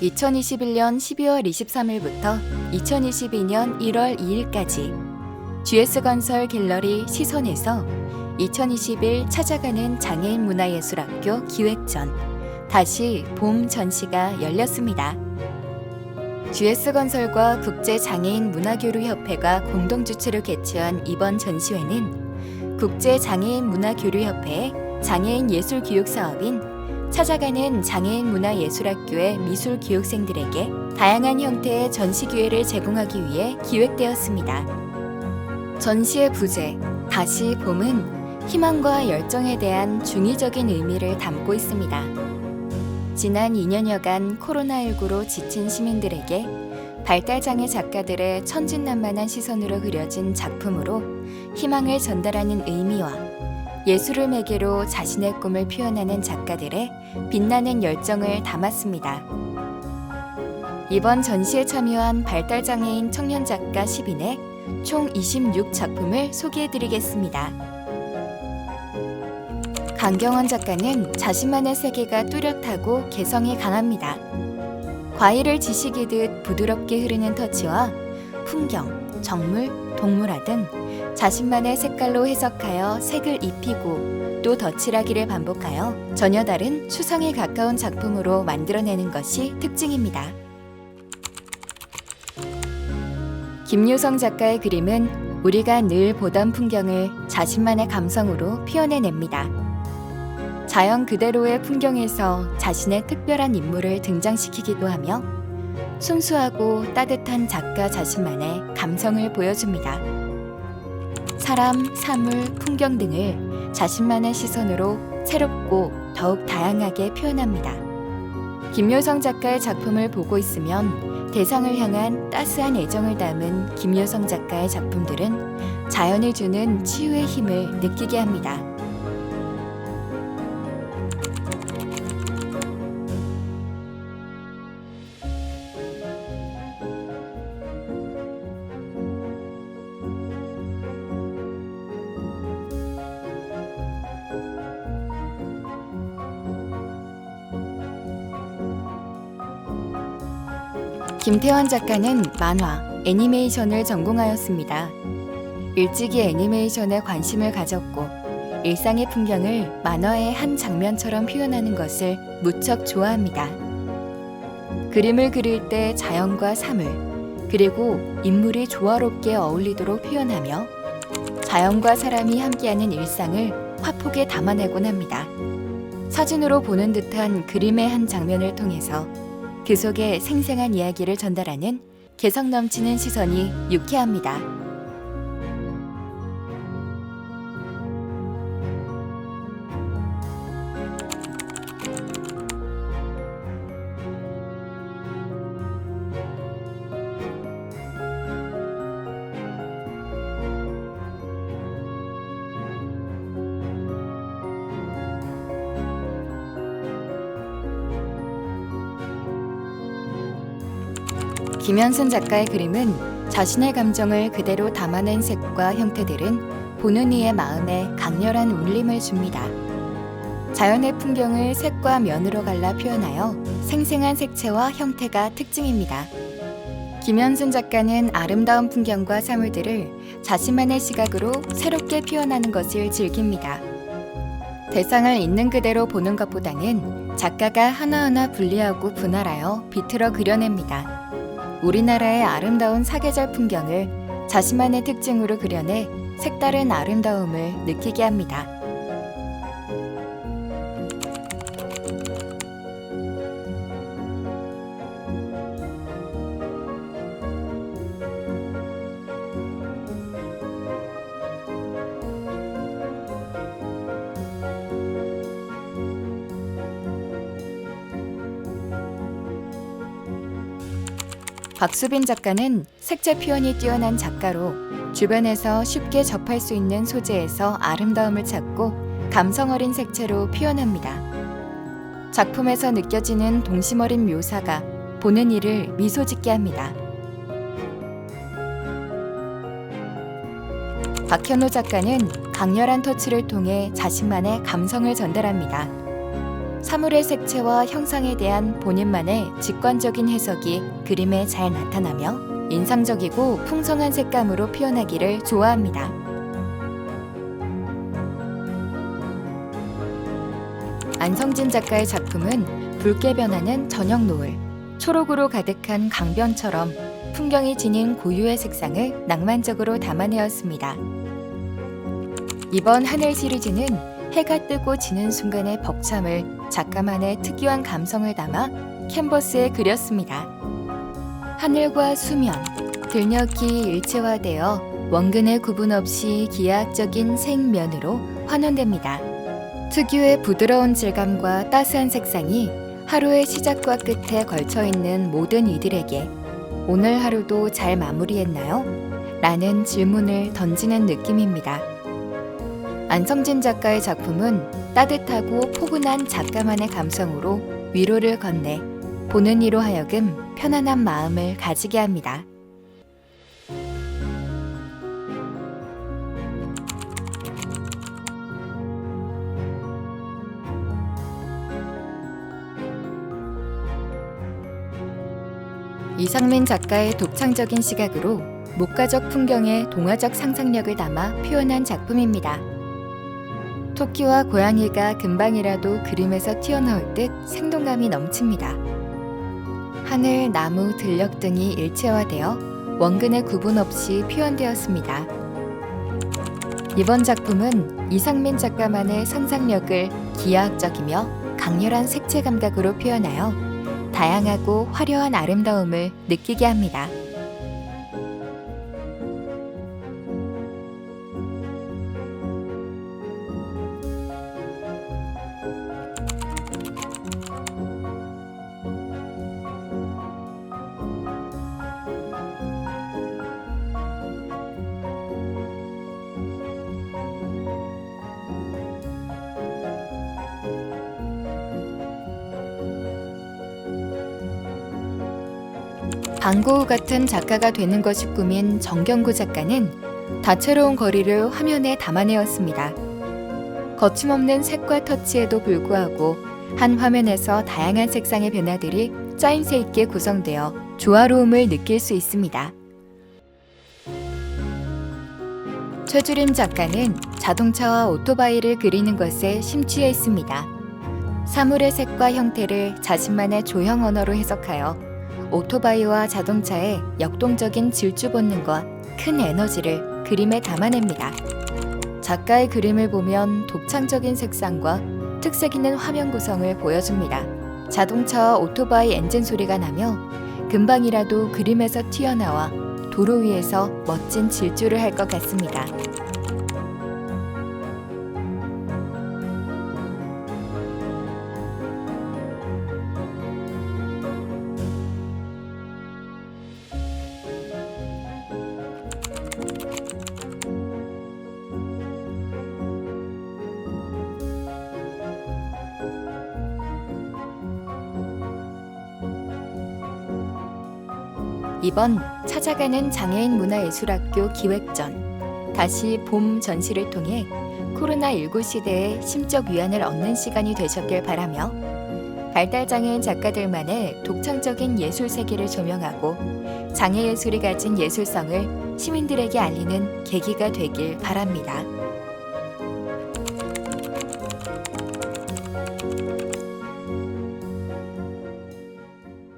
(2021년 12월 23일부터 2022년 1월 2일까지) GS건설 갤러리 시선에서 2021 찾아가는 장애인 문화예술학교 기획전 다시 봄 전시가 열렸습니다. GS건설과 국제장애인 문화교류협회가 공동 주최로 개최한 이번 전시회는 국제장애인 문화교류협회의 장애인 예술 교육 사업인 찾아가는 장애인 문화예술학교의 미술 교육생들에게 다양한 형태의 전시 기회를 제공하기 위해 기획되었습니다. 전시의 부제 다시 봄은 희망과 열정에 대한 중의적인 의미를 담고 있습니다. 지난 2년여간 코로나19로 지친 시민들에게 발달장애 작가들의 천진난만한 시선으로 그려진 작품으로 희망을 전달하는 의미와 예술을 매개로 자신의 꿈을 표현하는 작가들의 빛나는 열정을 담았습니다. 이번 전시에 참여한 발달장애인 청년 작가 10인의 총 26작품을 소개해드리겠습니다. 강경원 작가는 자신만의 세계가 뚜렷하고 개성이 강합니다. 과일을 지시기듯 부드럽게 흐르는 터치와 풍경, 정물, 동물화 등 자신만의 색깔로 해석하여 색을 입히고 또 덧칠하기를 반복하여 전혀 다른 추상에 가까운 작품으로 만들어내는 것이 특징입니다. 김유성 작가의 그림은 우리가 늘 보던 풍경을 자신만의 감성으로 표현해냅니다. 자연 그대로의 풍경에서 자신의 특별한 인물을 등장시키기도 하며 순수하고 따뜻한 작가 자신만의 감성을 보여줍니다. 사람, 사물, 풍경 등을 자신만의 시선으로 새롭고 더욱 다양하게 표현합니다. 김효성 작가의 작품을 보고 있으면 대상을 향한 따스한 애정을 담은 김효성 작가의 작품들은 자연이 주는 치유의 힘을 느끼게 합니다. 김태환 작가는 만화, 애니메이션을 전공하였습니다. 일찍이 애니메이션에 관심을 가졌고 일상의 풍경을 만화의 한 장면처럼 표현하는 것을 무척 좋아합니다. 그림을 그릴 때 자연과 사물, 그리고 인물이 조화롭게 어울리도록 표현하며 자연과 사람이 함께하는 일상을 화폭에 담아내곤 합니다. 사진으로 보는 듯한 그림의 한 장면을 통해서 그 속에 생생한 이야기를 전달하는 개성 넘치는 시선이 유쾌합니다. 김현순 작가의 그림은 자신의 감정을 그대로 담아낸 색과 형태들은 보는 이의 마음에 강렬한 울림을 줍니다. 자연의 풍경을 색과 면으로 갈라 표현하여 생생한 색채와 형태가 특징입니다. 김현순 작가는 아름다운 풍경과 사물들을 자신만의 시각으로 새롭게 표현하는 것을 즐깁니다. 대상을 있는 그대로 보는 것보다는 작가가 하나하나 분리하고 분할하여 비틀어 그려냅니다. 우리나라의 아름다운 사계절 풍경을 자신만의 특징으로 그려내 색다른 아름다움을 느끼게 합니다. 박수빈 작가는 색채 표현이 뛰어난 작가로 주변에서 쉽게 접할 수 있는 소재에서 아름다움을 찾고 감성 어린 색채로 표현합니다. 작품에서 느껴지는 동심 어린 묘사가 보는 이를 미소 짓게 합니다. 박현호 작가는 강렬한 터치를 통해 자신만의 감성을 전달합니다. 사물의 색채와 형상에 대한 본인만의 직관적인 해석이 그림에 잘 나타나며 인상적이고 풍성한 색감으로 표현하기를 좋아합니다. 안성진 작가의 작품은 붉게 변하는 저녁 노을, 초록으로 가득한 강변처럼 풍경이 지닌 고유의 색상을 낭만적으로 담아내었습니다. 이번 하늘 시리즈는 해가 뜨고 지는 순간의 벅참을 작가만의 특유한 감성을 담아 캔버스에 그렸습니다. 하늘과 수면, 들녘이 일체화되어 원근의 구분 없이 기하학적인 색면으로 환원됩니다. 특유의 부드러운 질감과 따스한 색상이 하루의 시작과 끝에 걸쳐 있는 모든 이들에게 오늘 하루도 잘 마무리했나요? 라는 질문을 던지는 느낌입니다. 안성진 작가의 작품은 따뜻하고 포근한 작가만의 감성으로 위로를 건네 보는 이로 하여금 편안한 마음을 가지게 합니다. 이상민 작가의 독창적인 시각으로 목가적 풍경의 동화적 상상력을 담아 표현한 작품입니다. 토끼와 고양이가 금방이라도 그림에서 튀어나올 듯 생동감이 넘칩니다. 하늘, 나무, 들녘 등이 일체화되어 원근의 구분 없이 표현되었습니다. 이번 작품은 이상민 작가만의 상상력을 기하학적이며 강렬한 색채 감각으로 표현하여 다양하고 화려한 아름다움을 느끼게 합니다. 방고우 같은 작가가 되는 것이 꿈인 정경구 작가는 다채로운 거리를 화면에 담아내었습니다. 거침없는 색과 터치에도 불구하고 한 화면에서 다양한 색상의 변화들이 짜임새 있게 구성되어 조화로움을 느낄 수 있습니다. 최주림 작가는 자동차와 오토바이를 그리는 것에 심취해 있습니다. 사물의 색과 형태를 자신만의 조형 언어로 해석하여 오토바이와 자동차의 역동적인 질주 본능과 큰 에너지를 그림에 담아냅니다. 작가의 그림을 보면 독창적인 색상과 특색 있는 화면 구성을 보여줍니다. 자동차와 오토바이 엔진 소리가 나며 금방이라도 그림에서 튀어나와 도로 위에서 멋진 질주를 할 것 같습니다. 이번 찾아가는 장애인 문화예술학교 기획전 다시 봄 전시를 통해 코로나19 시대에 심적 위안을 얻는 시간이 되셨길 바라며 발달장애인 작가들만의 독창적인 예술 세계를 조명하고 장애 예술이 가진 예술성을 시민들에게 알리는 계기가 되길 바랍니다.